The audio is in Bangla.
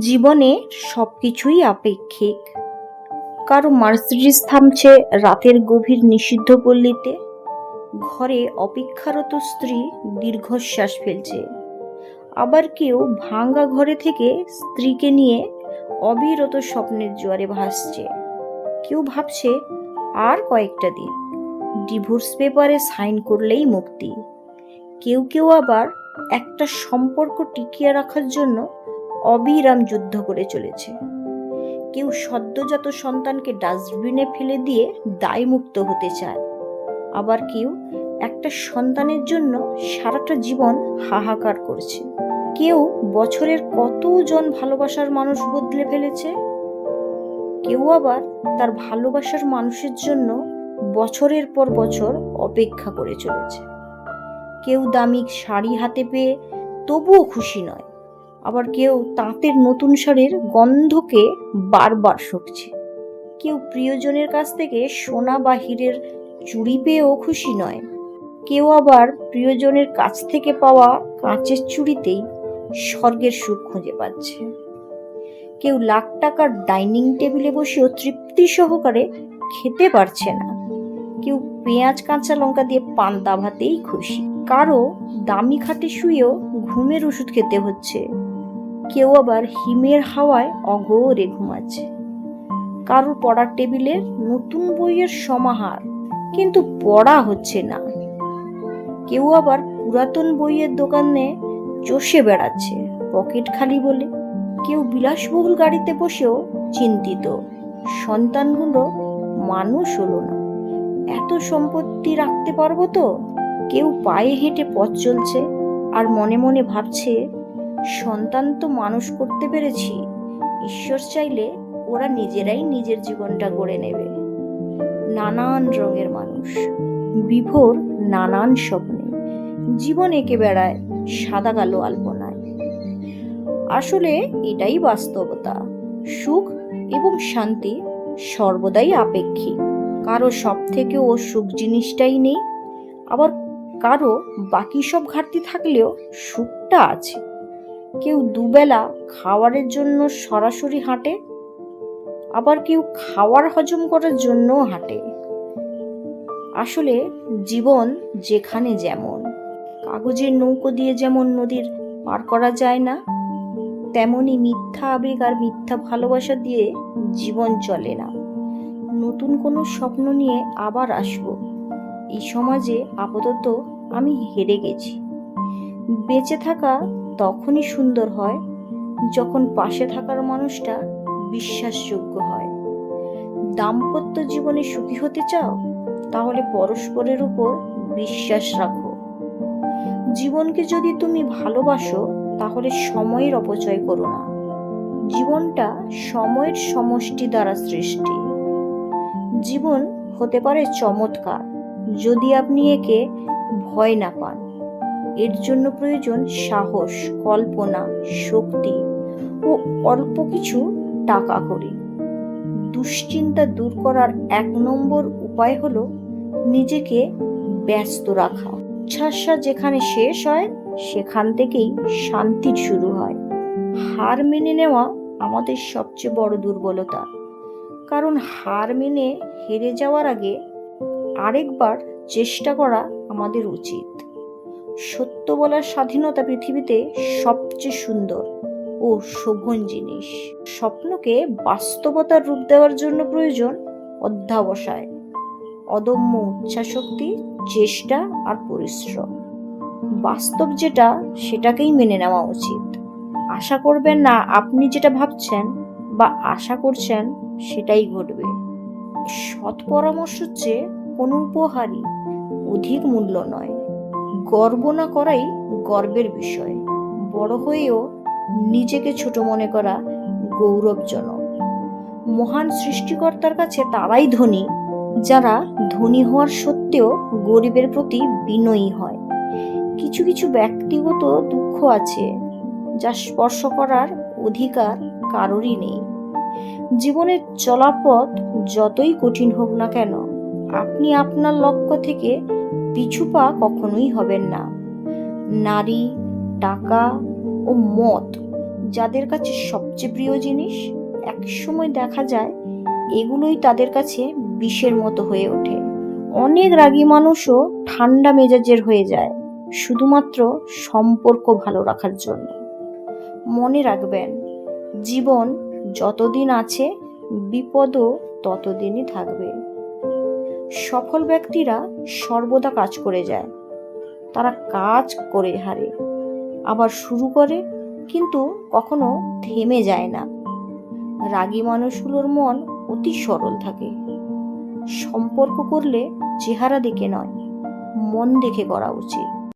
জীবনে সব কিছুই আপেক্ষিক। কারও মার্সিডিস থামছে রাতের গভীর নিষিদ্ধ পল্লীতে। ঘরে অপেক্ষারত স্ত্রী দীর্ঘশ্বাস ফেলছে। আবার কেউ ভাঙ্গা ঘরে থেকে স্ত্রীকে নিয়ে অবিরত স্বপ্নের জোয়ারে ভাসছে। কেউ ভাবছে আর কয়েকটা দিন ডিভোর্স পেপারে সাইন করলেই মুক্তি। কেউ কেউ আবার একটা সম্পর্ক টিকিয়ে রাখার জন্য অবিরাম যুদ্ধ করে চলেছে। কেউ সদ্যজাত সন্তানকে ডাস্টবিনে ফেলে দিয়ে দায়মুক্ত হতে চায়। আবার কেউ একটা সন্তানের জন্য সারাটা জীবন হাহাকার করছে। কেউ বছরের কতজন ভালোবাসার মানুষ বদলে ফেলেছে? কেউ আবার তার ভালোবাসার মানুষের জন্য বছরের পর বছর অপেক্ষা করে চলেছে। কেউ দামি শাড়ি হাতে পেয়ে তবুও খুশি নয়। আবার কেউ তাঁতের নতুন শাড়ির গন্ধকে বারবার শুকছে। কেউ প্রিয়জনের কাছ থেকে সোনা বা হীরের চুড়ি পেয়েও খুশি নয়। কেউ আবার প্রিয়জনের কাছ থেকে পাওয়া কাঁচের চুড়িতেই স্বর্গের সুখ খুঁজে পাচ্ছে। কেউ লাখ টাকার ডাইনিং টেবিলে বসেও তৃপ্তি সহকারে খেতে পারছে না। কেউ পেঁয়াজ, কাঁচা লঙ্কা দিয়ে পান্তা ভাতেই খুশি। কারও দামি খাটে শুয়েও ঘুমের ওষুধ খেতে হচ্ছে। কেউ আবার হিমের হাওয়ায় অঘোরে ঘুমাচ্ছে। কারোর পড়ার টেবিলে নতুন বইয়ের সমাহার, কিন্তু পড়া হচ্ছে না। কেউ আবার পুরাতন বইয়ের দোকানে চষে বেড়াচ্ছে, পকেট খালি বলে। কেউ বিলাসবহুল গাড়িতে বসেও চিন্তিত, সন্তানগুলো মানুষ হলো না। এত সম্পত্তি রাখতে পারব তো? কেউ পায়ে হেঁটে পথ চলছে, আর মনে মনে ভাবছে সন্তান তো মানুষ করতে পেরেছি। ঈশ্বর চাইলে ওরা নিজেরাই নিজের জীবনটা গড়ে নেবে। নানান রঙের মানুষ, বিভোর নানান স্বপ্নে। জীবন এঁকে বেড়ায় সাদা কালো আলপনায়। আসলে এটাই বাস্তবতা। সুখ এবং শান্তি সর্বদাই আপেক্ষিক। কারও সব থেকে ও সুখ জিনিসটাই নেই। আবার কারও বাকি সব ঘাটতি থাকলেও সুখটা আছে। কেউ দুবেলা খাওয়ারের জন্য সরাসরি হাঁটে, আবার কেউ খাওয়ার হজম করার জন্যও হাঁটে। আসলে জীবন যেখানে যেমন কাগজের নৌকো দিয়ে যেমন নদীর পার করা যায় না তেমনই মিথ্যা আবেগ আর মিথ্যা ভালোবাসা দিয়ে জীবন চলে না। নতুন কোনো স্বপ্ন নিয়ে আবার আসব। এই সমাজে আপাতত আমি হেরে গেছি। বেঁচে থাকা তখনই সুন্দর হয় যখন পাশে থাকার মানুষটা বিশ্বাসযোগ্য হয়। দাম্পত্য জীবনে সুখী হতে চাও, তাহলে পরস্পরের উপর বিশ্বাস রাখো। জীবনকে যদি তুমি ভালোবাসো, তাহলে সময়ের অপচয় করো না। জীবনটা সময়ের সমষ্টি দ্বারা সৃষ্টি। জীবন হতে পারে চমৎকার, যদি আপনি একে ভয় না পান। এর জন্য প্রয়োজন সাহস, কল্পনা, শক্তি ও অল্প কিছু টাকা করি। দুশ্চিন্তা দূর করার এক নম্বর উপায় হলো নিজেকে ব্যস্ত রাখা। উচ্ছ্বাসা যেখানে শেষ হয়, সেখান থেকেই শান্তি শুরু হয়। হার মেনে নেওয়া আমাদের সবচেয়ে বড় দুর্বলতা। কারণ হার মেনে হেরে যাওয়ার আগে আরেকবার চেষ্টা করা আমাদের উচিত। সত্য বলার স্বাধীনতা পৃথিবীতে সবচেয়ে সুন্দর ও শোভন জিনিস। স্বপ্নকে বাস্তবতার রূপ দেওয়ার জন্য প্রয়োজন অধ্যাবসায়, অদম্য ইচ্ছাশক্তি, চেষ্টা আর পরিশ্রম। বাস্তব যেটা, সেটাকেই মেনে নেওয়া উচিত। আশা করবেন না আপনি যেটা ভাবছেন বা আশা করছেন সেটাই ঘটবে। সৎ পরামর্শ চেয়ে কোনো উপহারই অধিক মূল্য নয়। গর্ব না করাই গর্বের বিষয়। বড় হয়েও নিজেকে ছোট মনে করা গৌরবজনক। মহান সৃষ্টিকর্তার কাছে তারাই ধনী, যারা ধনী হওয়ার সত্ত্বেও গরিবের প্রতি বিনয়ী হয়। কিছু কিছু ব্যক্তিগত দুঃখ আছে, যা স্পর্শ করার অধিকার কারোরই নেই। জীবনের চলাপথ যতই কঠিন হোক না কেন, আপনি আপনার লক্ষ্য থেকে পিছু পা কখনোই হবেন না। নারী, টাকা ও মত যাদের কাছে সবচেয়ে প্রিয় জিনিস, একসময় দেখা যায় এগুলোই তাদের কাছে বিষের মতো হয়ে ওঠে। অনেক রাগী মানুষও ঠান্ডা মেজাজের হয়ে যায়, শুধুমাত্র সম্পর্ক ভালো রাখার জন্য। মনে রাখবেন, জীবন যতদিন আছে, বিপদও ততদিনই থাকবে। সফল ব্যক্তিরা সর্বদা কাজ করে যায়। তারা কাজ করে হারে, আবার শুরু করে কিন্তু কখনো থেমে যায় না। রাগী মানুষগুলোর মন অতি সরল থাকে। সম্পর্ক করলে চেহারা দেখে নয়, মন দেখে করা উচিত।